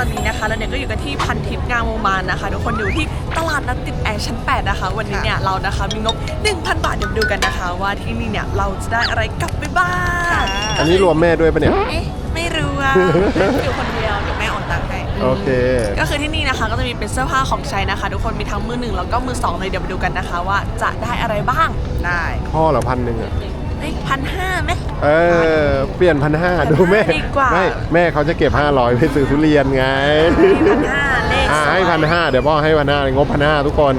ตอนนี้นะคะเราเนี่ยก็อยู่กันที่พันทิพย์งามวงมานนะคะทุกคนอยู่ที่ตลาดนัดติดแอร์ชั้น 8 นะคะ วันนี้เนี่ยเรานะคะมีงบ1,000 บาทเดี๋ยวมาดูกันนะคะ ว่าที่นี่เนี่ยเราจะได้อะไรกลับไปบ้างอันนี้รวมแม่ด้วยปะเนี่ย เอ๊ะไม่รู้อะอยู่คนเดียวเดี๋ยวแม่โอนตังค์ให้ โอเค ก็คือที่นี่นะคะก็จะมีเป็นเสื้อผ้าของใช้นะคะ ทุกคนมีทั้งมือหนึ่งแล้วก็มือสองเลยเดี๋ยวมาดูกันนะคะ ว่าจะได้อะไรบ้างได้ พ่อเหรอพันหนึ่งอะ เอ้ยพันห้าไหม เออ เปลี่ยนพันห้าดูแม่ดีกว่า ไม่แม่เขาจะเก็บห้าร้อยไปซื้อทุเรียนไง พันห้าเลขอ่าสวยให้พันห้าเดี๋ยวพ่อให้พันห้างบพันห้าทุกคน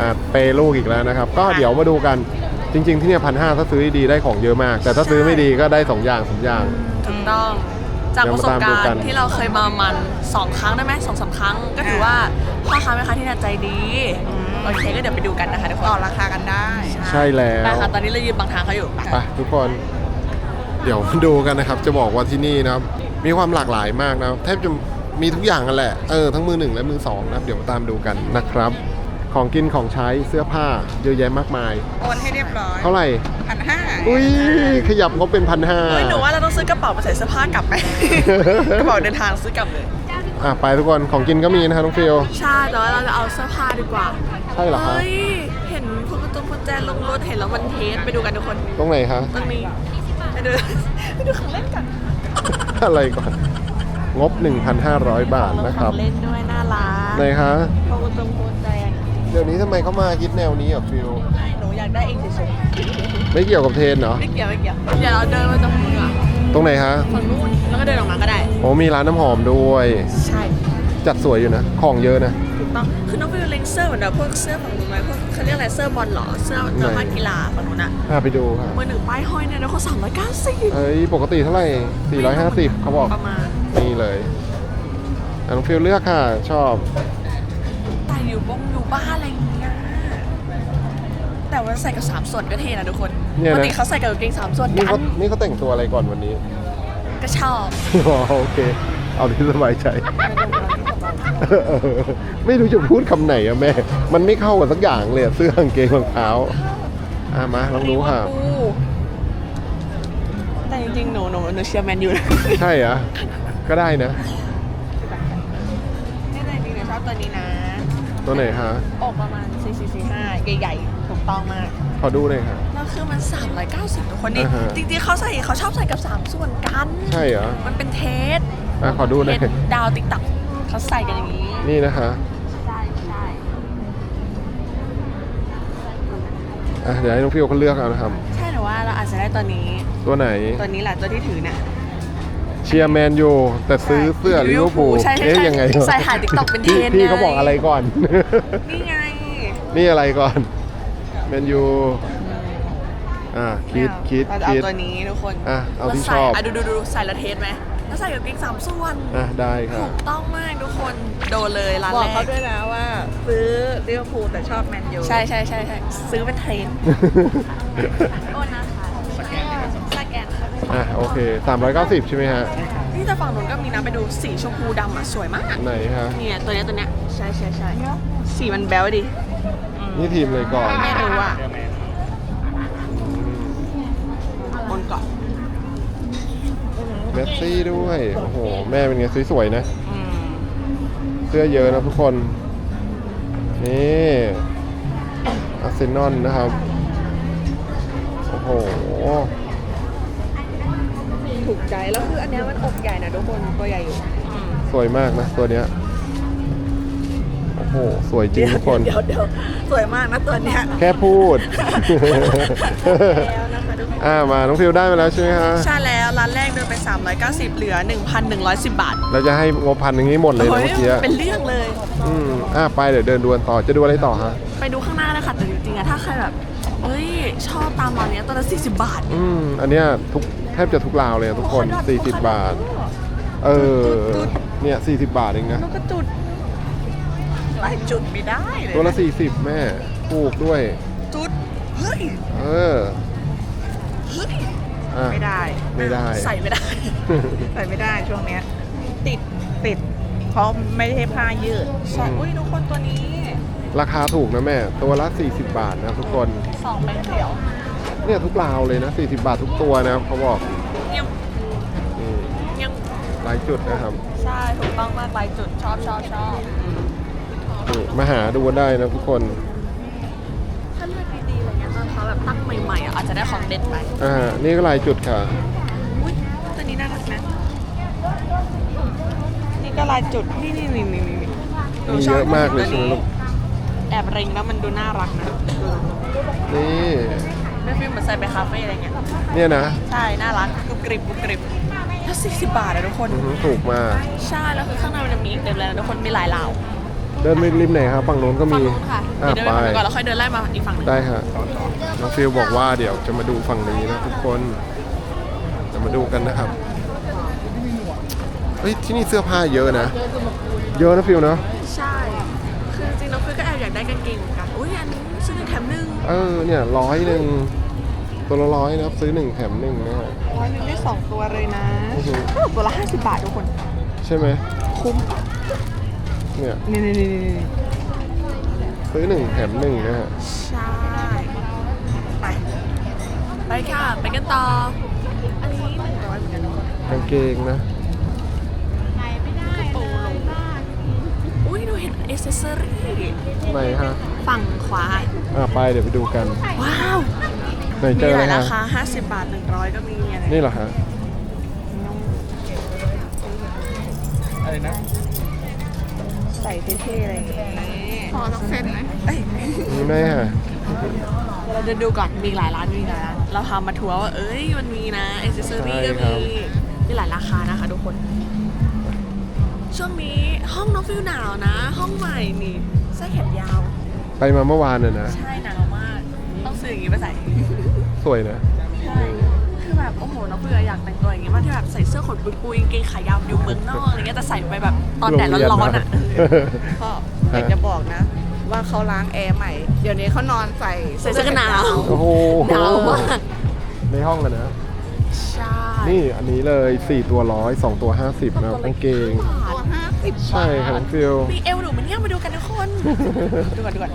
อ่าเปย์ลูกอีกแล้วนะครับ ก็เดี๋ยวมาดูกันจริง ๆ ที่เนี่ยพันห้าถ้าซื้อดีๆได้ของเยอะมาก แต่ถ้าซื้อไม่ดีก็ได้สองอย่างสามอย่าง ถูกต้อง จากเดี๋ปยวระสมาบตามดูการกัน ณ์ที่เราเคยมามันสองครั้งได้ไหมสองสามครั้ง ก็ถือว่าพ่อค้าแม่ค้าที่น่าใจดี โอเคก็เดี๋ยวไปดูกันนะคะทุกคนต่อราคากันได้ใช่แล้วไปค่ะตอนนี้เรายืนบังทางเขาอยู่ไปไปทุกคนเดี๋ยวมาดูกันนะครับ จะบอกว่าที่นี่นะครับ มีความหลากหลายมากนะแทบจะมีทุกอย่างกันแหละเออทั้งมือหนึ่งและมือสองนะครับเดี๋ยวมาตามดูกันนะครับ ของกินของใช้เสื้อผ้าเยอะแยะมากมาย โอนให้เรียบร้อยเท่าไหร่ พันห้าอุ้ยขยับงบเป็นพันห้า เฮ้ยหนูว่าเราต้องซื้อกระเป๋าไปใส่เสื้อผ้ากลับไหม กระเป๋าเดินทางซื้อกลับเลย อะไปทุกคนของกินก็มีนะครับน้องฟิลใช่แต่ว่าเราจะเอาเสื้อผ้าดีกว่า ใช่เหรอคะ เฮ้ย เห็นพวกกระตุ้นกุญแจลงรถเห็นแล้วมันเทสไปดูกันทุกคนตรงไหนคะ ตรงนี้ไปดูไปดูของเล่นกันอะไรก่อน งบ 1,500 บาทนะครับเล่นด้วยน่ารักไหนคะ พวกกระตุ้นกุญแจเดี๋ยวนี้ทำไมเขามาคิดแนวนี้อะฟิลหนูอยากได้เองเฉยไม่เกี่ยวกับเทรนเหรอๆไม่เกี่ยวไม่เกี่ยวเดี๋ยวเราเดินมาตรงนู้นอะตรงไหนคะฝั่งนู้นแล้วก็เดินออกมาก็ได้ โอ้มีร้านน้ำหอมด้วย ใช่ จัดสวยอยู่นะ ของเยอะนะ ถูกต้องคือน้องฟิวเล็งเสื้อเหมือนแบบพวกเสื้อฝั่งนู้นไหมพวกเขาเรียกอะไรเสื้อบอลเหรอเสื้อเสื้อผ้ากีฬาฝั่งนู้นอะพาไปดูค่ะมือหนึ่งป้ายห้อยเนี่ยนะเขาสามร้อยเก้าสิบเอ้ยปกติเท่าไหร่450เขาบอกประมาณนี่เลยอะน้องฟิลเลือกค่ะ ชอบใส่อยู่บงอยู่บ้านอะไรอย่างเงี้ยแต่ว่าใส่กับสามส่วนก็เท่นะทุกคนเนี่ยปนะกติเขาใส่กับกางเกงสามส่วนนี่กัเขานนี่เขาแต่งตัวอะไรก่อนวันนี้ ก็ชอบ อ๋อโอเค เอาที่สบายใจเออ ไม่รู้จะพูดคำไหนอะแม่ มันไม่เข้ากันสักอย่างเลยอะเสื้อกางเกงรองเท้าอะมาลองดูค่ะลิเวอร์พูลแต่จริงๆหนูหนูหนูเชียร์แมนยูนะใช่เหรอะก็ได้นะนี่แต่จริงๆหนูชอบตัวนี้นะ ตัวไหนคะอกประมาณ 4 4 4 5 ใหญ่ๆ ถูกต้องมาก ขอดูหน่อยค่ะ แล้วคือมัน 390ทุกคนนี่ อ่าฮะ จริงๆ เขาใส่เขาชอบใส่กับ 3 ส่วนกัน ใช่เหรอมันเป็นเทสอะขอดูหน่อยเทสดาวติ๊กต็อก เขาใส่กันอย่างนี้นี่นะคะใช่ใช่อะเดี๋ยวให้น้องฟิวเขาเลือกเอานะครับ ใช่หรือว่าเราอาจจะได้ตัวนี้ตัวไหน ตัวนี้แหละตัวที่ถือเนี่ยเชียร์แมนยูแต่ซื้อเสื้อลิเวอร์พูลใช่ใช่เอ๊ะใช่ยังไงวะใส่หา TikTok เป็นเทรนด์พี่พี่ไงเขาบอกอะไรก่อน นี่ไง นี่อะไรก่อนแมนยูอะคิดคิดเราจะเอาคิดตัวนี้ทุกคนอะเอาที่แล้วใส่ชอบอะดูดูดูใส่แล้วเทสไหมแล้วใส่กับกางเกงสามส่วนอะได้ค่ะถูกต้องมาก ทุกคนโดนเลยร้านบอกแรเขากด้วยนะว่า ซื้อลิเวอร์พูลแต่ชอบแมนยูใช่ใช่ใช่ใช่ซื้อเป็นเทรนด์โอ้นะคะสแกนสแกนค่ะอะโอเค 390 ใช่ไหมฮะ นี่แต่ฝั่งนู้นก็มีนะไปดูสีชมพูดำอะ สวยมาก ไหนฮะ เนี่ย ตัวเนี้ยตัวเนี้ยใช่ใช่ใช่สีมันแบ๊วดิ นี่ทีมเลยก่อนไม่รู้อะบนเกาะเมสซี่ด้วย โอ้โห แม่เป็นไงสวยๆนะ เสื้อเยอะนะทุกคน นี่อาร์เซนอลนะครับ โอ้โห ถูกใจ แล้วคืออันเนี้ยมันอกใหญ่นะทุกคนตัวใหญ่อยู่สวยมากนะตัวเนี้ย โอ้โห สวยจริงทุกคน เดี๋ยวเดี๋ยวสวยมากนะตัวเนี้ย แค่พูด แล้วนะคะทุกคน อ่ามาน้องฟิวได้มาแล้วใช่ไหมฮะใช่แล้วร้านแรกเดินไป 390 เหลือ 1,110 บาทเราจะให้งบพันอย่างนี้หมดเลยนะโอ้ยเมื่อกี้เป็นเรื่องเลย อืมอ่าไปเดี๋ยวเดินดวนต่อจะดูอะไรต่อฮะไปดูข้างหน้านะคะแต่จริงๆอะถ้าใครแบบเอ้ยชอบตามร้านเนี้ยตัวละ40 บาทอืมอันเนี้ยทุกแทบจะทุกราวเลยอะทุกคนโอ้โห40 บาท เออเนี่ย40 บาทเองนะนกกระจุดหลายจุดไม่ได้เลยตัวละ40 แม่ถูกด้วย จุดเฮ้ยเออเฮ้ย อะ ไม่ได้ ไม่ได้ ใส่ไม่ได้ ใส่ไม่ได้ช่วงเนี้ย ติดติด เพราะไม่ใช่ผ้ายืดใช่อุ้ยทุกคนตัวนี้ราคาถูกนะแม่ ตัวละ 40 บาทนะทุกคน สองใบเขียวเนี่ยทุกราวเลยนะ 40 บาททุกตัวนะครับเขาบอกยังอืมยังหลายจุดนะครับใช่ถูกต้องมากหลายจุดชอบชอบชอบนี่มาหาดูกันได้นะทุกคน แบบตั้งใหม่ๆอะอาจจะได้ของเด็ดไปอ่า นี่ก็หลายจุดค่ะ อุ้ยตัวนี้น่ารักนะนี่ก็ลายจุดนี่นี่นี่นี่นี่หนูมีชเยบอะมากเลยใช่ไหมลูก แอบเริงแล้วมันดูน่ารักนะนี่ ไม่ฟิลเหมือนใส่ไปคาเฟ่อะไรเงี้ยเนี่ยนะใช่น่ารักกรุบกริบกรุบกริบถ้าสี่สิบบาทนะทุกคน อื้อหือถูกมาก ใช่แล้วคือข้างในมันจะมีอีกเต็มเลยนะทุกคนมีหลายเหล่า เดินไปริมไหนครับฝั่งโน้นก็ฝั่มีงนู้นค่ะอ่าเดี๋ยวเดินไปไปฝั่งนู้นก่อนแล้วค่อยเดินไล่มาอีกฝั่งหนึงได้ค่ะน้องฟิลบอกว่าเดี๋ยวจะมาดูฝั่งนี้นะทุกคน จะมาดูกันนะครับ เฮ้ยที่นี่เสื้อผ้าเยอะนะ เยอะนะฟิลเนาะ ใช่ คือจริงๆน้องฟิลก็แอบอยากได้กางเกงเหมือนกัน อุ้ยอันนี้ซื้อหนึ่งแถมหนึ่งเออเนี่ยร้อยหนึ่งตัวละร้อยนะครับซื้อหนึ่งแถมหนึ่งนะฮะร้อยหนึ่งได้สองตัวเลยนะอื้อหือตัวละห้าสิบบาททุกคน ใช่ไหมคุ้ม เนี่ยนี่นี่นี่นี่ซื้อหนึ่งแถมหนึ่งนะฮะใช่ไปไปค่ะ ไปกันต่อ อันนี้หนึ่งร้อยเหมือนกันกางเกงนะกระโปรงลงอุ้ยหนูเห็นเอเซอรี่ไหนฮะฝั่งขวาอ่าไปเดี๋ยวไปดูกัน ว้าวไหนเจมีอหอะไรลายราฮะคา50บาท100ก็มีอะไรนี่เหรอฮะ ใส่เท่ๆอะไรอย่างเงี้ยพอต้องเซ็นไหมเอ้ยนี่ไหมฮะเดี๋ยวเราเดินดูก่อนมีหลายร้านมีหลายร้านเราพามาทัวร์ว่าเอ้ยมันมีนะเอเซอรี่ก็มีมีหลายราคานะคะทุกคน ช่วงนี้ห้องน้องฟิลหนาวนะ ห้องใหม่นี่เสื้อแขนยาว ไปมาเมื่อวานน่ะนะ ใช่หนาวมาก ต้องซื้ออย่างงี้ไปใส่ สวยนะใช่คือ แบบโอ้โหน้องเพื่ออยากแต่งตัวอย่างงี้มากที่แบบใส่เสื้อขนปุยๆกางเกงขายาวอยู่เมืองนอกอะไรเงี้ยแต่ใส่ไปแบบตอนแดดร้อนๆอะก็อยากจะบอกนะ ว่าเขาล้างแอร์ใหม่ เดี๋ยวนี้เขานอนใส่ใส่เสื้อกันหนาวโอ้โหหนาวมากในห้องกันนะ ใช่นี่อันนี้เลย 4 ตัวร้อย2ตัว 50นะครับกางเกง ตัวห้าสิบใช่ครับน้องฟิลมีเอวหนูมันเนี่ยมาดูกันทุกคนดูก่อนดูก่อน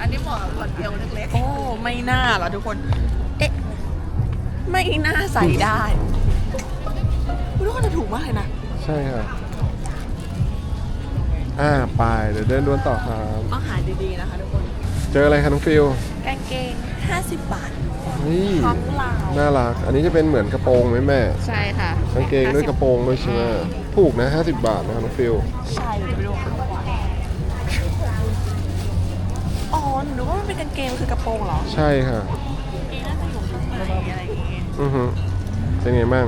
อันนี้เหมาะกับคนเอวเล็กโอ้ไม่น่าเหรอทุกคนเอ๊ะ ไม่น่าใส่ได้ทุกคนจะถูกมากเลยนะ ใช่ครับอ่าไปเดี๋ยวเดินดวนต่อครับต้องหาดีๆนะคะทุกคน เจออะไรคะน้องฟิลกางเกง 50 บาท นี่ท้องลาว น่ารัก อันนี้จะเป็นเหมือนกระโปรงไหมแม่ๆใช่ค่ะกางเกงด้วยกระโปรงด้วยใช่ไหมถูกนะ 50 บาทนะครับน้องฟิลใช่เดี๋ยวไปดูค่ะอ๋อหนูนึกว่ามันเป็นกางเกงคือกระโปรงเหรอใช่ค่ะ กางเกงน่าจะอยู่ข้างในอะไร อย่างเงี้ยอือฮึเป็นไงบ้าง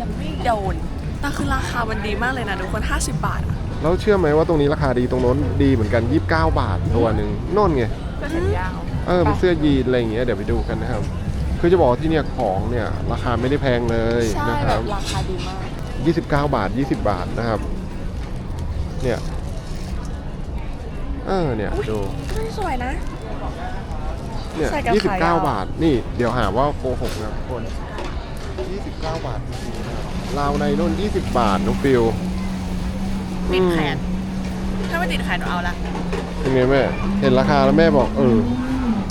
ยังไม่โดนแต่คือราคามันดีมากเลยนะทุกคน 50 บาทอะแล้วเชื่อไหมว่าตรงนี้ราคาดีตรงโน้นดีเหมือนกัน 29 บาทตัวหนึ่งโน่นไง เสื้อแขนยาวเออเป็นเสื้อยีนอะไรอย่างเงี้ยเดี๋ยวไปดูกันนะครับ คือจะบอกว่าที่เนี่ยของเนี่ยราคาไม่ได้แพงเลยใช่นะคแบรับราคาดีมาก 29 บาท 20 บาทนะครับ เนี่ย เออเนี่ยดู ก็สวยนะ เนี่ยใส่กับขายาว29บาท นี่เดี๋ยวหาว่าโกหกนะทุกคน29บาทจริงๆนะครับลาวในนู่น20บาทน้องฟิลติดแขนอืมถ้าไม่ติดแขนหนูเอาละเป็นไงแม่ เห็นราคาแล้วแม่บอกเออ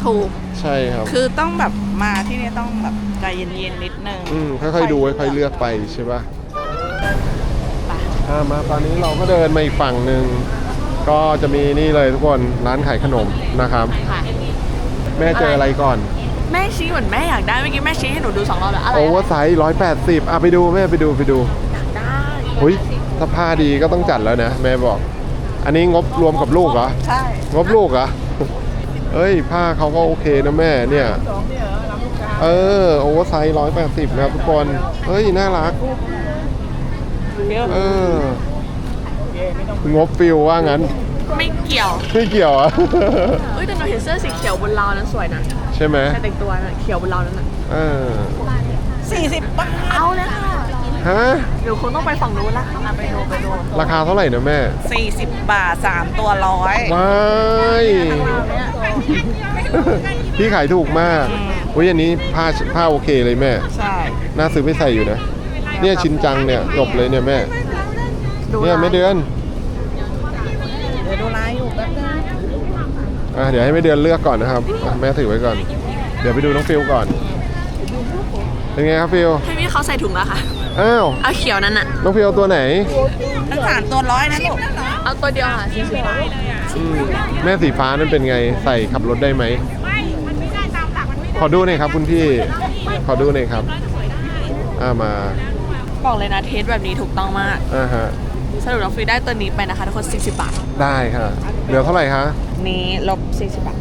ถูก ใช่ครับ คือต้องแบบมาที่นี่ต้องแบบใจเย็นๆนิดนึงอืมค่อยๆดูค่อยๆเลือกไปใช่ปะไปอ่ามาตอนนี้เราก็เดินมาอีกฝั่งหนึ่ง ก็จะมีนี่เลยทุกคนร้านขายขนมนะครับ ค่ะ แม่เจออะไรก่อน แม่ชี้เหมือนแม่อยากได้เมื่อกี้แม่ชี้ให้หนูดูสองรอบแล้วอะไรโอเวอร์ไซส์ร้อยแปดสิบอะไปดูแม่ไปดูไปดูอยากได้หุยถ้าผ้าดีก็ต้องจัดแล้วนะ แม่บอก อันนี้งบรวมกับลูกเหรอ ใช่งบลูกเหรอ เอ้ย ผ้าเขาก็โอเคนะแม่เนี่ยสองเนี่ยเหรอรับลูกค้าเออโอเวอร์ไซส์ร้อยแปดสิบนะครับทุกคนเฮ้ย น่ารักเยอะเอองบฟิลว่างั้น ไม่เกี่ยวไม่เกี่ยวอะ เอ้ยแต่หนูเห็นเสื้อสีเขียวบนราวนั้นสวยนะใช่ไหมใส่แต่งตัวน่ะเขียวบนราวนั้นน่ะเออสี่สิบบาทเอาเลยค่ะฮะเดี๋ยวคงต้องไปฝั่งนู้นละอะไปดูไปดูราคาเท่าไหร่นะแม่สี่สิบบาทสามตัวร้อย ว้ายพี่ขายถูกมากอุ้ยอันนี้ผ้าผ้าโอเคเลยแม่ ใช่ น่าซื้อไม่ใส่อยู่นะ เนี่ยชินจังเนี่ยจบเลยเนี่ยแม่ ดูเนี่ยไม่เดือนเดี๋ยวดูไล น์อยู่แป๊บนึงอะเดี๋ยวให้ไม่เดือนเลือกก่อนนะครับอะแม่ถือไว้ก่อน เดี๋ยวไปดูน้องฟิลก่อน เป็นไงครับฟิลให้พี่เขาใส่ถุงแล้วค่ะ อ้าว เอาเขียวนั้นอะน้องฟิลเอาตัวไหนทั้งสามตัวร้อยนะลูกเอาตัวเดียวค่ะสีฟ้าอืมแม่สีฟ้านั่นเป็นไง ใส่ขับรถได้ไหม ขอดูหน่อยครับ คุณพี่ ขอดูหน่อยครับ อ่ามา บอกเลยนะเทสแบบนี้ถูกต้องมาก อ่าฮะ สรุปน้องฟิวได้ตัวนี้ไปนะคะทุกคน 40 บาท ได้ค่ะเหลือเท่าไหร่คะนี้ลบ 40 บาท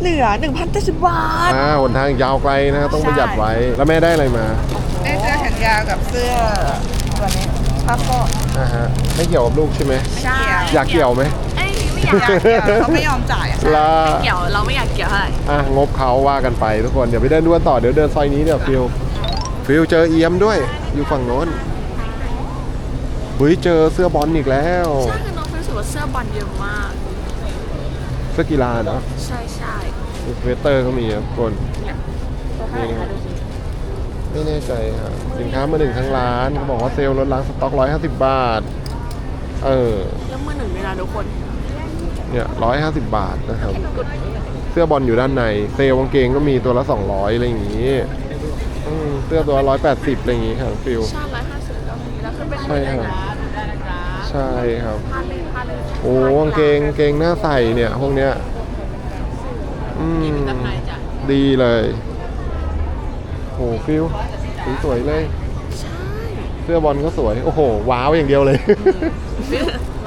เหลือ 1,070บาท อ่าหนทางยาวไกลนะครับต้องประหยัดไว้แล้วแม่ได้อะไรมาได้เสื้อแขนยาวกับเสื้อตัวนี้ผ้าโพกอ่าฮะไม่เกี่ยวกับลูกใช่ไหมใช่อยากเกี่ยวไหมเอ้ยไม่อยากอยากเกี่ยวเขาไม่ยอมจ่ายอะลาไม่เกี่ยวเราไม่อยากเกี่ยวเท่าไหร่อะงบเขาว่ากันไปทุกคนเดี๋ยวไปเดินดูกันต่อเดี๋ยวเดินซอยนี้เดี๋ยวฟิลฟิลเจอเอียมด้วยอยู่ฝั่งโน้น เฮ้ยเจอเสื้อบอลอีกแล้วใช่คือน้องฟิวรู้สึกว่าเสื้อบอลเยอะมาก เสื้อกีฬาเนาะใช่ใช่เวสเตอร์ก็มีครับทุกคนเนี่ยตัวเท่าไหร่คะดูสิไม่แน่ใจครับสินค้ามาหนึ่งทั้งร้านเขาบอกว่าเซลล์ลดล้างสต็อก150บาท เออแล้วมือหนึ่งเลยนะทุกคนเนี่ย150บาทนะครับ เสื้อบอลอยู่ด้านใน เซลล์กางเกงก็มีตัวละ200อะไรอย่างงี้อืมเสื้อตัวละ180อะไรอย่างงี้ครับฟิลชาติร้อย ใช่ครับนะใช่ครับพาเลยพาเลยโอ้กางเกงกางเกงหน้าใส่เนี่ยพวกเนี้ยอืมดีเลยโอ้ฟิลสีสวยเลยใช่เสื้อบอลก็สวย โอ้โห ว้าวอย่างเดียวเลย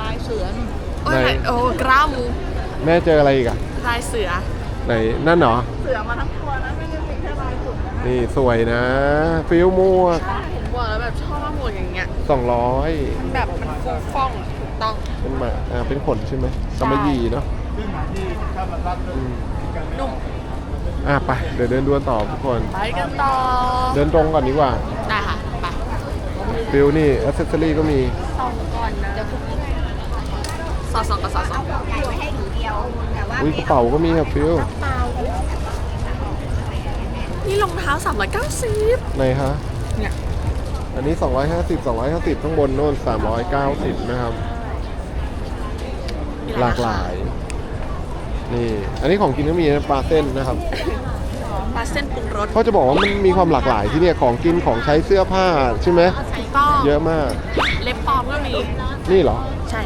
ลายเสือนี่โอ้ยไหนโอ้กล้ามแม่เจออะไรอีกอะลายเสือ ไหนนั่นเหรอ เสือมาทั้งตัวนะไม่ได้มีแค่ลายสุดนะนี่สวยนะ ฟิลหมวกผมบอกแล้วแบบชอบมากหมวกอย่างเงี้ย200มันแบบมันฟูฟ่องอะถูกต้อง เป็นหมาอ่าเป็นขนใช่ไหมกำมะหยี่เนาะอืมนุ่มอะไป เดี๋ยวเดินดวนต่อทุกคน ไปกันต่อเดินตรงก่อนดีกว่า ได้ค่ะไปฟิลนี่อ c เซสซอรี่ก็มี สองก่อนนะสอสองกับสอสอง อุ้ยกระเป๋าก็มีครับฟิลนี่รองเท้า390ไหนฮะเนี่ยอันนี้ 250 250ข้างบนโน่น 390 นะครับมีหลากหลาย นี่ อันนี้ของกินก็มีนะปลาเส้นนะครับปลาเส้นปรุงรสเพราะจะบอกว่ามันมีความหลากหลายที่เนี่ยของกินของใช้เสื้อผ้าใช่ไหมถูกต้องเยอะมาก เล็บปลอมก็มี นี่เหรอ ใช่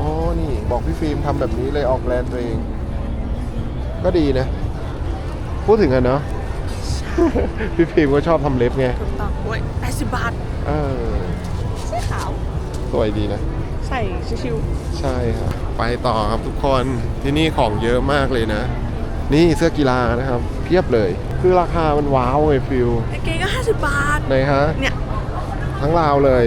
อ๋อ นี่บอกพี่ฟิล์มทำแบบนี้เลยออกแบรนด์ตัวเอง ก็ดีนะ พูดถึงกันเนาะ พี่ฟิล์มก็ชอบทำเล็บไง ถูกต้องโอ้ย80 บาทเออ เสื้อขาว สวยดีนะ ใส่ชิวใช่ครับ ไปต่อครับทุกคนที่นี่ของเยอะมากเลยนะ นี่เสื้อกีฬานะครับ เพียบเลย คือราคามันว้าวไงฟิลๆกางเกงก็ 50 บาท ไหนฮะ เนี่ย ทั้งราวเลย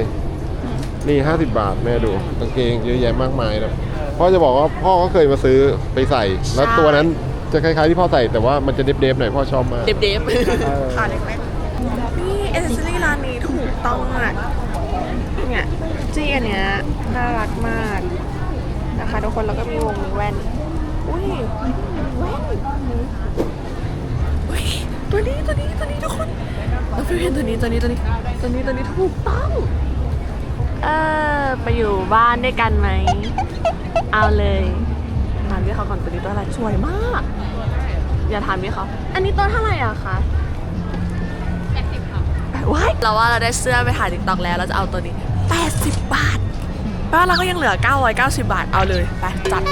นี่ 50 บาทแม่ดูกางเกงเยอะแยะมากมายนะพ่อจะบอกว่าพ่อก็เคยมาซื้อไปใส่ แล้วตัวนั้นจะคล้ายๆที่พ่อใส่แต่ว่ามันจะเดฟๆหน่อยพ่อชอบมากเดฟเดฟเออขาเล็กนี่เอเซอรี่ร้านนี้ถูกต้องมากเนี่ยจี้อันเนี้ยน่ารักมากนะคะทุกคนแล้วก็มีวงมีแว่นอุ้ยแว่นอุ้ยตัวนี้ตัวนี้ตัวนี้ทุกคนเราฟิวเห็นตัวนี้ตัวนี้ตัวนี้ตัวนี้ตัวนี้ถูกต้อง เออ ไปอยู่บ้านด้วยกันไหม เอาเลยถามพี่เขาก่อนตัวนี้ตัวอะไรสวยมาก อย่าถามพี่เขาอันนี้ตัวเท่าไหร่อะคะว้ายเราว่าเราได้เสื้อไปถ่ายติ๊กต็อกแล้วเราจะเอาตัวนี้ 80 บาทแปลว่าเราก็ยังเหลือ 990 บาท เอาเลย ไป จัด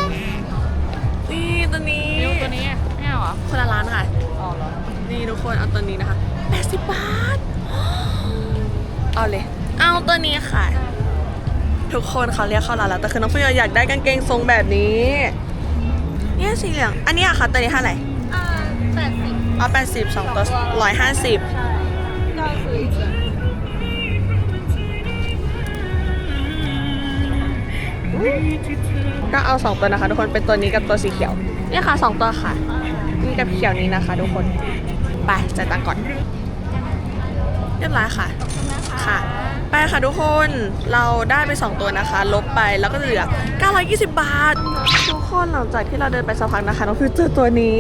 นี่ตัวนี้ ตัวนี้ไม่เอาเหรอคนละร้านค่ะอ๋อเหรอ นี่ทุกคนเอาตัวนี้นะคะ 80 บาท เอาเลย เอาตัวนี้ค่ะ ทุกคนเขาเรียกเข้าร้านแล้วแต่คือน้องฟิวอยากได้กางเกงทรงแบบนี้เนี่ยสีเหลืองอันนี้อะคะตัวนี้เท่าไหร่อ่าแปดสิบเอา80สองตัว150ก็คือก็เอา2ตัวนะคะ ทุกคนเป็นตัวนี้กับตัวสีเขียวเนี่ยค่ะ2ตัวค่ะนี่กับเขียวนี้นะคะ ทุกคนไปจ่ายตังค์ก่อนเรียบร้อยค่ะค่ะ ไปค่ะทุกคนเราได้ไป 2 ตัวนะคะ ลบไปแล้วก็เหลือ 920 บาท ทุกคนหลังจากที่เราเดินไปสักพักนะคะน้องฟิวเจอตัวนี้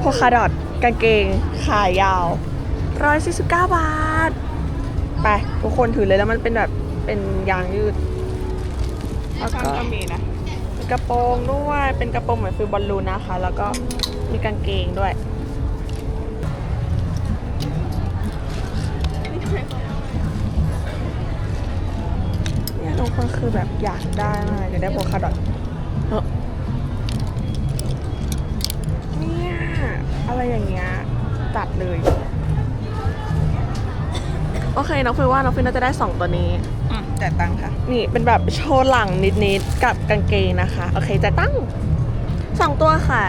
โพคาดอทกางเกงขายาว 149 บาท ไป ทุกคนถือเลยแล้วมันเป็นแบบเป็นยางยืดแล้วก็ก็มีนะมีกระโปรงด้วยเป็นกระโปรงเหมือนฟิลบอลลูนนะคะ แล้วก็มีกางเกงด้วย คือแบบอยากได้มากอยากได้โบคาดอทเออเนี่ยอะไรอย่างเงี้ยจัดเลย โอเค น้องฟิวว่าน้องฟิวน่าจะได้ 2 ตัวนี้อืมจ่ายตังค่ะ นี่เป็นแบบโชว์หลังนิดๆกับกางเกงนะคะ โอเคจะตั้งสองตัวค่ะ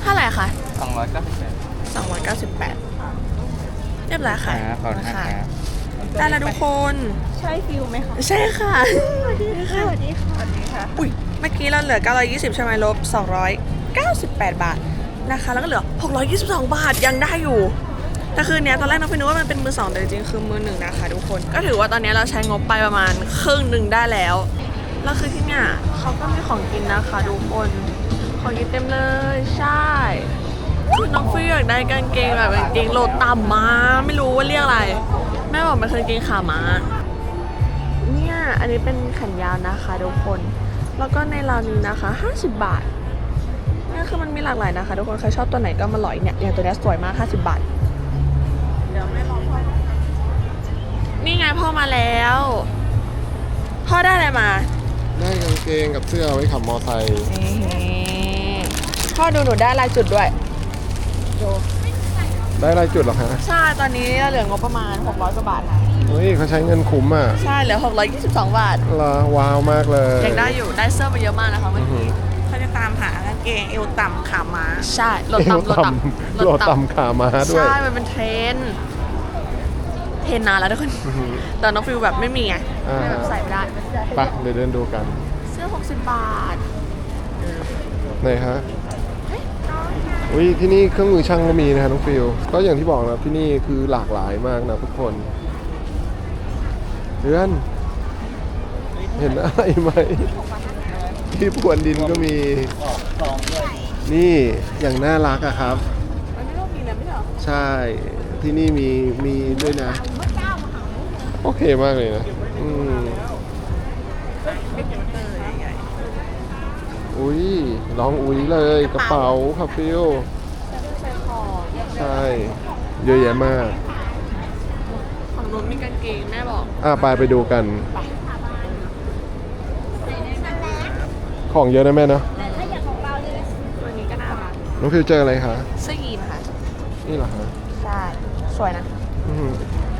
เท่าไหร่คะสองร้อยเก้าสิบแปดสองร้อยเก้าสิบแปดเรียบร้อยค่ะครับขอบคุณครับ ได้แล้วทุกคน ใช่ฟิวไหมคะใช่ค่ะ สวัสดีค่ะสวัสดีค่ะสวัสดีค่ะอุ้ยเมื่อกี้เราเหลือ 920 ใช่ไหมลบ 298 บาทนะคะ แล้วก็เหลือ 622 บาทยังได้อยู่แต่คืนเนี้ยตอนแรกน้องฟิวนึกว่ามันเป็นมือสองแต่จริงๆคือมือหนึ่งนะคะทุกคน ก็ถือว่าตอนนี้เราใช้งบไปประมาณครึ่งหนึ่งได้แล้วแล้วคือที่เนี่ยเขาก็มีของกินนะคะทุกคนของกินเต็มเลยใช่คือน้องฟิวอยากได้กางเกงแบบกางเกงโหลดต่ำมา ไม่รู้ว่าเรียกอะไร แม่บอกมันคือกางเกงขาม้าเนี่ยอันนี้เป็นแขนยาวนะคะทุกคน แล้วก็ในราวนี้นะคะ 50 บาทเนี่ยคือมันมีหลากหลายนะคะ ทุกคนใครชอบตัวไหนก็มาหลอยเนี่ยอย่างตัวเนี้ยสวยมาก 50 บาทเดี๋ยวไม่รอพ่อนี่ไงพ่อมาแล้ว พ่อได้อะไรมาได้กางเกงกับเสื้อเอาไว้ขับมอไซค์พ่อดูหนูได้ลายจุดด้วย ได้รายจุดเหรอคะใช่ ตอนนี้เหลืองบประมาณ 600กว่าบาทเฮ้ยเขาใช้เงินคุ้มอะใช่เหลือ 622 บาทละว้าวมากเลยยังได้อยู่ได้เสื้อไปเยอะมากนะคะเมื่ออื้อหืกี้อเขาจะตามหากางเกงเอวต่ำขาม้าใช่ลดต่ำลดต่ำโหลดต่ำขามาด้วย ใช่ มันเป็นเทรนด์เทรนด์นานแล้วทุกคนอื้อหือแต่น้องฟิวแบบไม่มีไงอ่า ไม่แบบใส่ไม่ได้ไปเดี๋ยวเดินดูกัน เสื้อ 60 บาท ไหนฮะ อุ้ยที่นี่เครื่องมือช่างก็มีนะฮะน้องฟิลก็อย่างที่บอกนะที่นี่คือหลากหลายมากนะทุกคนเพื่อน เห็นอะไรไหมที่พรวนดินก็มี นี่อย่างน่ารักอะครับ ใช่หรอใช่ที่นี่มีมีด้วยนะ โอเคมากเลยนะ อืม อุ้ยร้องอุ้ยเลยกระเป๋าครับฟิลใส่ของใช่ เยอะแยะมาก ของนุ่นมีกางเกงแม่บอก อะไปไปดูกัน ของเยอะนะแม่เนาะตัวนี้ก็น่ารักน้องฟิลเจออะไรคะเสื้อยีนค่ะ นี่เหรอคะใช่ สวยนะอื้อหือ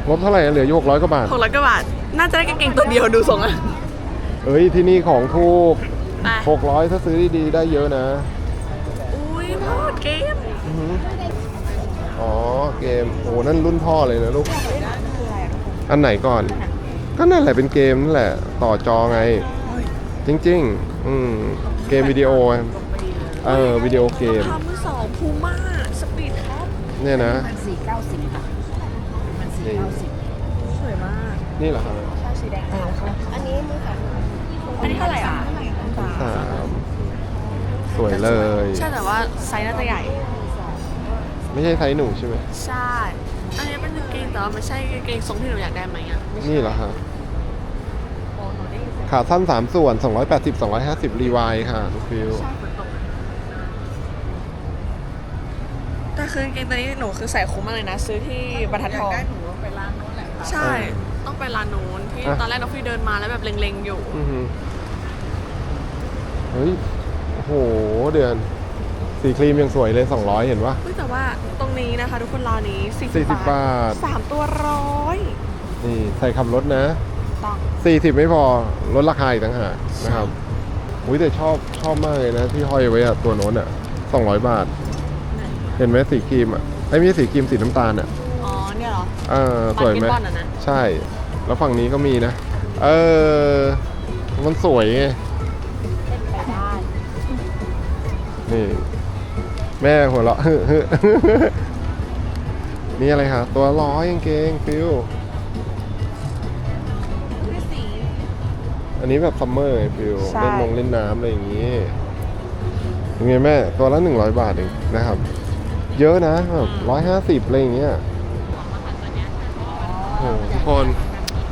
งบเท่าไหร่อะเหลืออยู่หกร้อยกว่าบาท หกร้อยกว่าบาท น่าจะได้กางเกงตัวเดียวดูทรงอะ เอ้ยที่นี่ของถูก ไป หกร้อยถ้าซื้อดีๆได้เยอะนะ อุ้ยพ่อเกมอือหืออ๋อเกมโอ้นั่นรุ่นพ่อเลยนะลูก อันไหนก่อน ก็นั่นแหละเป็นเกมนั่นแหละ ต่อจอไง จริง ๆ อืมเกมวิดีโอไงเออวิดีโอเกม ทำมือสองพูม่าสปีดแคทเนี่ยนะสี่เก้าสิบค่ะนี่สวยมากนี่เหรอครับใช่สีแดงอันนี้มือสองอันนี้เท่าไหร่อะสามส วยเลย ใช่แต่ว่าไซส์น่าจะใหญ่ ไม่ใช่ไซส์หนูใช่ไหมใช่ อันนี้เป็นกางเกงแต่ว่าไม่ใช่กางเกงทรงที่หนูอยากได้ไหมอะไม่ใช่นี่เหรอครับโอ้หนูได้ยินเสียงขาสั้น 3 ส่วน 280 250 รีวายค่ะลูกฟิลใช่ฝนตกแต่คือกางเกงตัวนี้หนูคือใส่คุ้มมากเลยนะ ซื้อที่บรรทัดอยาทกอง ได้หนูไปร้านโน้นแหละค่ะใช่ ต้องไปร้านนู้นที่ตอนแรกน้องพี่เดินมาแล้วแบบเล็งๆอยู่ อือหือเฮ้ย โอ้โหเดือน สีครีมยังสวยเลย 200 เห็นปะเฮ้ยแต่ว่าตรงนี้นะคะ ทุกคนราวนี้40 40บาท สามตัวร้อยนี่ใส่ขับรถนะ ต้อง 40 ไม่พอลดราคาอีกต่างหากนะครับอุ้ยแต่ชอบชอบมากเลยนะ ที่ห้อยไว้อะตัวโน้นอะ200 บาท เห็นไหมสีครีมอะไอ้ไม่ใช่สีครีมสีน้ำตาลอะอ๋อเนี่ยเหรอ อ่าสวยไหม บาสเกตบอลอะนะ ใช่ แล้วฝั่งนี้ก็มีนะ เออ มันสวยไง นี่แม่หัวเราะนี่อะไรคะตัวร้อยกางเกงฟิวไม่สีอันนี้แบบซัมเมอร์ไงฟิวใช่เล่นลงเล่นน้ำอะไรอย่างงี้ยังไงแม่ตัวละหนึ่งร้อยบาทเองนะครับ เยอะนะแบบร้อยห้าสิบอะไรอย่างเงี้ยโอ้โหทุกคน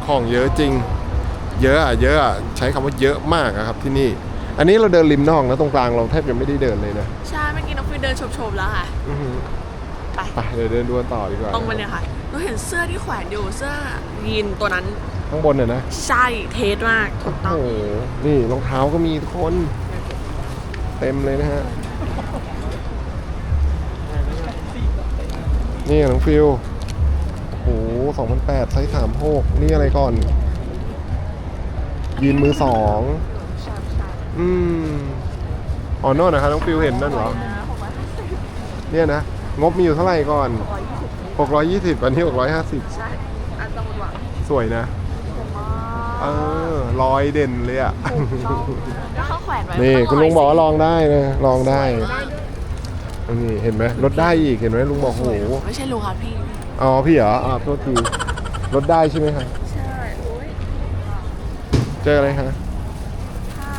ของเยอะจริง เยอะอะเยอะอะใช้คำว่าเยอะมากอะครับที่นี่ อันนี้เราเดินริมนอกนะตรงกลางเราแทบจะไม่ได้เดินเลยนะใช่เมื่อกี้น้องฟิวเดินโฉบๆแล้วค่ะอือหือไปไปเดี๋ยวเดินดูกันต่อดีกว่าตรงไปเนี่ยค่ะเราเห็นเสื้อที่แขวนอยู่เสื้อยีนตัวนั้นข้างบนน่ะนะใช่เทสมากถูกต้อโอ้งโหนี่รองเท้าก็มีทุกคน เต็มเลยนะฮะ นี่น้องฟิวโอ้โห2008ไซส์36นี่อะไรก่อนยีนมือสอง อืมอ๋อโน่นนะครับน้องฟิวเห็นนั่นเหรอ เนี่ยนะ งบมีอยู่เท่าไหร่ก่อน 620 อันนี้ 650 ใช่ อันตะวันหวานสวยนะ เออรอยเด่นเลยอะ แล้วเขาแขวนไว้นี่ข้างคุณลุงบอกว่าลรองได้นะ ลองได้ นี่เห็นไหมลดได้อีกเห็นไหมลุงบอกโอ้โหไม่ใช่ลุงค่ะพี่ อ๋อพี่เหรออ่าโทษทีลดได้ใช่ไหมคะใช่โอ้ยเจออะไรคะ ถ้า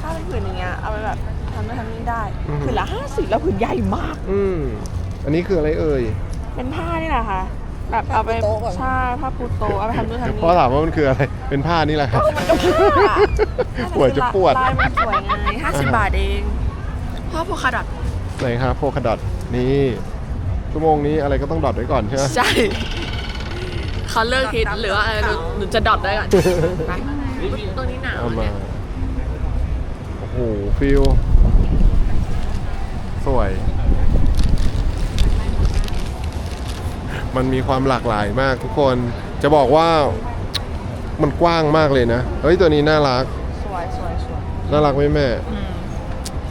ถ้าเป็น ผืนอย่างเงี้ยเอาไปแบบทำนู่นทำนี่ได้ผืนละห้าสิบแล้วผืนใหญ่มาก อืมอันนี้คืออะไรเอ่ยเป็นผ้านี่แหละค่ะแบบเอาไปใช่ผ้าปูโตะเอาไปทำนู่นทำนี่พ่อถามว่ามันคืออะไร เป็นผ้านี่แหละครับหัวจะปวด ลายมันสวยไงห้าสิบบาทเองพ่อโพคาดอทไหนครับโพคาดอทนี่ชั่วโมงนี้อะไรก็ต้องดอทไว้ก่อนใช่ไหมใช่เขาเลิกคิดหรือว่าอะไรหนูหนูจะดอทได้ก่อนไปตัวนี้หนาวเอามาเนี่ยโอ้โหฟิลสวย มันมีความหลากหลายมากทุกคนจะบอกว่ามันกว้างมากเลยนะ เฮ้ย ตัวนี้น่ารัก สวยสวยสวยน่ารักไหมแม่ อืม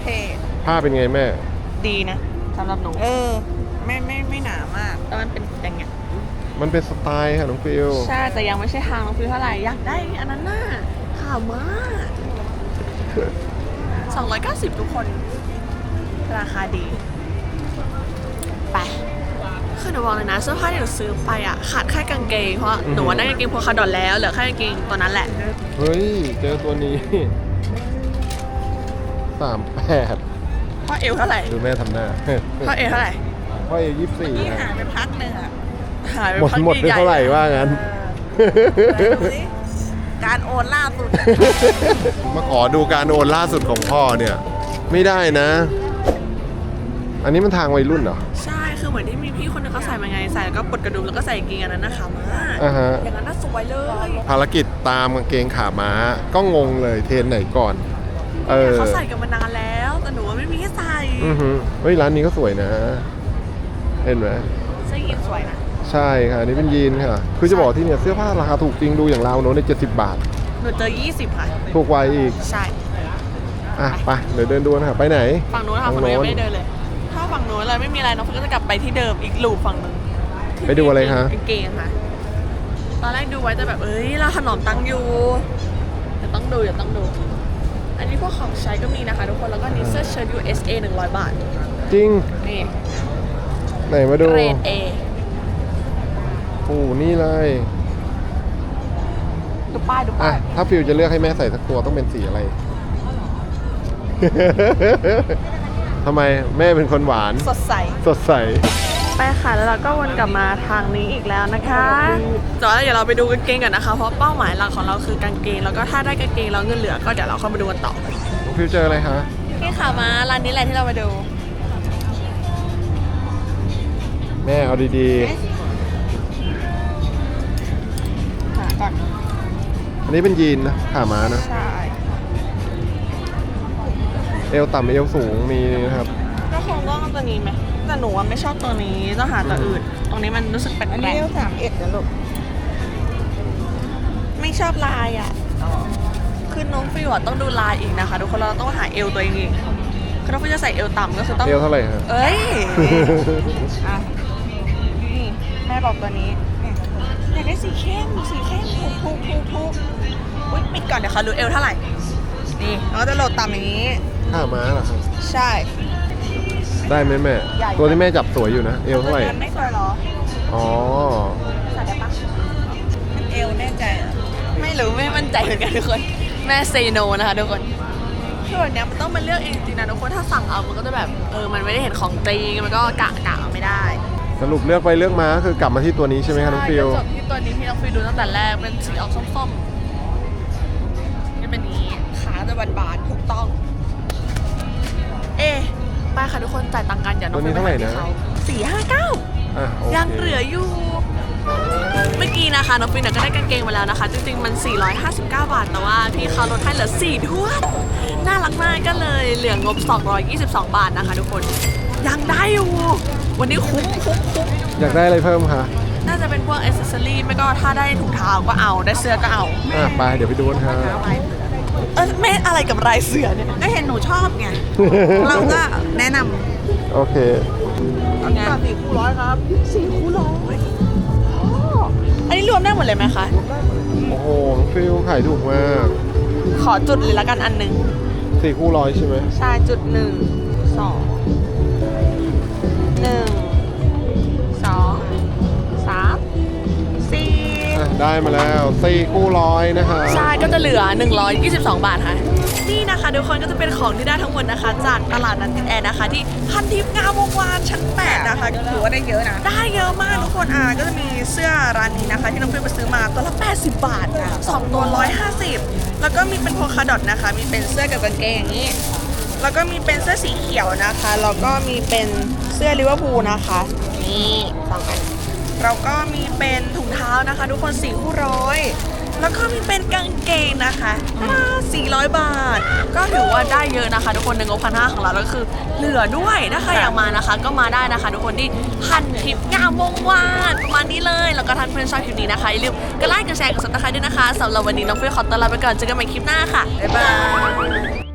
เท่ผ้าเป็นไงแม่ ดีนะสำหรับหนูเออ ไม่ไม่ไม่หนามาก แต่มันเป็นอย่างเงี้ยมันเป็นสไตล์ค่ะน้องฟิลใช่แต่ยังไม่ใช่ทางน้องฟิวเท่าไหร่อยากได้อันนั้นน่ะข่าวมาก 290 ทุกคน ราคาดี ไป คือหนูบอกเลยนะเสื้อผ้าที่หนูซื้อไปอะ ขาดแค่กางเกง เพราะหนูว่าได้กางเกงโพคาดอทแล้วเหลือแค่กางเกงตัวนั้นแหละ เฮ้ย เจอตัวนี้สามแปดเพราะเอวเท่าไหร่ดูแม่ทำหน้าเพราะเอวเท่าไหร่พ่อเอยี่สี่นี่ฮะหายไปพักหนึ่งอะหายไปหมดพักหมดไปใญ่ๆเท่าไหร่ว่างั้นไหนดูสิ การโอนล่าสุด มาขอดูการโอนล่าสุดของพ่อเนี่ย ไม่ได้นะ อันนี้มันทางวัยรุ่นเหรอ ใช่ คือเหมือนที่มีพี่คนหนึงเขาใส่มาไง ใส่แล้วก็ปลดกระดุมแล้วก็ใส่กางเกงอันนั้นนะคะมาอ่าฮะ อย่างนั้นน่าสวยเลย ภารกิจตามกางเกงขาม้า ก็งงเลยเทรนไหนก่อน เออ เขาใส่กันมานานแล้ว แต่หนูว่าไม่มีให้ใส่อือฮึเฮ้ยร้านนี้ก็สวยนะ เห็นไหม เสื้อยีนสวยนะ ใช่ค่ะอันนี่เป็นยีนค่ะ คือจะบอกที่เนี่ยเสื้อผ้าราคาถูกจริงดูอย่างเราโน้นในเจ็ดสิบบาท หนูเจอ20ค่ะ ถูกกว่าอีก ใช่ อะไปเดี๋ยวเดินดูนะครับไปไหน ฝั่งนู้นค่ะฝั่งนู้นยังไม่ได้เดินเลย ถ้าฝั่งนู้นเลยไม่มีอะไรน้องฟิวก็จะกลับไปที่เดิมอีกลูปฝั่งนึงที่ไปดูอะไรคะกางเกงค่ะ ตอนแรกดูไว้แต่แบบเอ้ยเราถนอมตังค์อยู่เดี๋ยวต้องดูเดี๋ยวต้องดู อันนี้พวกของใช้ก็มีนะคะทุกคน แล้วก็นี่เสื้อเชิ้ต USA 100 บาท จริง นี่ไหนมาดู เกรด A โอ้นี่เลยดูป้ายดูอะป้ายถ้าฟิวจะเลือกให้แม่ใส่สักตัวต้องเป็นสีอะไร ทำไมแม่เป็นคนหวาน สดใส สดใส ไปค่ะแล้วเราก็วนกลับมาทางนี้อีกแล้วนะคะแต่ว่าเดี๋ยวเราไปดูกางเกงกันนะคะ เพราะเป้าหมายหลักของเราคือกางเกง แล้วก็ถ้าได้กางเกงแล้วเงินเหลือก็เดี๋ยวเราเข้ามาดูกันต่อน้องฟิวเจออะไรคะนี่ค่ะมาร้านนี้แหละที่เรามาดู แม่เอาดีห อันนี้เป็นยีนนะขาม้านะ ใช่ เอวต่ำเอวสูงมีนะครับ ก็คงต้องเอาตัวนี้ไหมแต่หนูว่าไม่ชอบตัวนี้ต้องหาตัวอื่น ตรงนี้มันรู้สึกแปลอันนี้กเอลสามเอ็ดนะลูกๆไม่ชอบลายอะคือน้องฟิวอะต้องดูลายอีกนะคะทุกคนเราต้องหาเอวตัวเองอีกคือน้องฟิวจะใส่เอวต่ำก็คือต้อง เอวเท่าไหร่ฮะ เอ้ย อะนี่แม่บอกตัวนี้เนี่ย อยากได้สีเข้มสีเข้มถูกถูกถูกถูกอุ้ยปิดก่อนเดี๋ยวเขารู้เอวเท่าไหร่ นี่เราก็จะโหลดต่ำอย่างนี้ขาม้าเหรอครับ ใช่ได้ไหมแม่ใหญ่ตัวที่แม่จับสวยอยู่นะ เอวเท่าไหร่ มันไม่เคยหรออ๋อ ใส่ได้ปะมันเอลแน่ใจเหรอไม่รู้ไม่มั่นใจเหมือนกันทุกคน แม่เซโนนะคะทุกคนคือแบบเนี้ยมันต้องมาเลือกเองจริงนะทุกคนถ้าสั่งเอามันก็จะแบบเออมันไม่ได้เห็นของจริงมันก็กะกะเอาไม่ได้ สรุปเลือกไปเลือกมาก็คือกลับมาที่ตัวนี้ใช่ไหมครับน้องฟิวก็จบที่ตัวนี้ที่น้องฟิวดูตั้งแต่แรกเป็นสีออกส้มๆนี่เป็นนี้ขาจะบานๆถูกต้อง เอ๊ะไปค่ะทุกคนจ่ายตังค์กันอย่าน้องตัวนี้เท่าไหร่นะสี่ห้าเก้าอะโอเคยังเหลืออยู่ เมื่อกี้นะคะน้องฟินก็ได้กางเกงมาแล้วนะคะ จริงๆมัน 459 บาท แต่ว่าพี่เขาลดให้เหลือ4ถ้วนน่ารักมากก็เลยเหลืองบ 222 บาทนะคะ ทุกคน ยังได้อยู่ วันนี้คุ้มคุ้มคุ้มอยากได้อะไรเพิ่มคะน่าจะเป็นพวกอ c เซอรี่ไม่ก็ถ้าได้ถุงเท้าก็เอาได้เสื้อก็เอาอะไปเดี๋ยวไปดูกันครับเออไม่อะไรกับลายเสือเนี่ยก็เห็นหนูชอบไงเราก็แนะนโอเคำก็สี่คู่ร้อยครับสี่คู่ร้อยอ๋ออันนี้รวมได้หมดเลยไหมคะโอ้โหน้องฟิลขายถูกมากขอจุดเลยละกันอันหนึ่งสี่คู่ร้อยใช่ไหม ใช่จุดหนึ่งสอง ได้มาแล้วสี่คู่ร้อยนะคะ ใช่ก็จะเหลือ 122 บาทค่ะ นี่นะคะทุกคนก็จะเป็นของที่ได้ทั้งหมดนะคะ จากตลาดนัดติดแอร์นะคะ ที่พันทิพย์งามวงวานชั้น8นะคะถือว่าได้เยอะนะ ได้เยอะมากทุกคนอ่าก็จะมีเสื้อร้านนี้นะคะ ที่น้องฟิวไปซื้อมาตัวละ 80 บาทสองตัว 150 แล้วก็มีเป็นโพคาดอทนะคะ มีเป็นเสื้อกับกางเกงอย่างนี้ แล้วก็มีเป็นเสื้อสีเขียวนะคะแล้วก็มีเป็นเสื้อลิเวอร์พูลนะคะนี่สองอัน เราก็มีเป็นถุงเท้านะคะ ทุกคนสี่คู่ร้อยแล้วก็มีเป็นกางเกงนะคะ400 บาท ก็ถือว่าได้เยอะนะคะ ทุกคนในงบพันห้าของเราแล้วก็คือ เหลือด้วยถ้าใครอยากมานะคะ ก็มาได้นะคะ ทุกคนที่พันทิปงามวงวานประมาณนี้เลย แล้วก็ท่านเพื่อนชอบคลิปนี้นะคะอย่าลืมกดไลค์กดแชร์กดซับสไครต์ด้วยนะคะสำหรับวันนี้น้องเฟิร์นขอตัวลาไปก่อนเจอกันใหม่คลิปหน้าค่ะบ๊ายบาย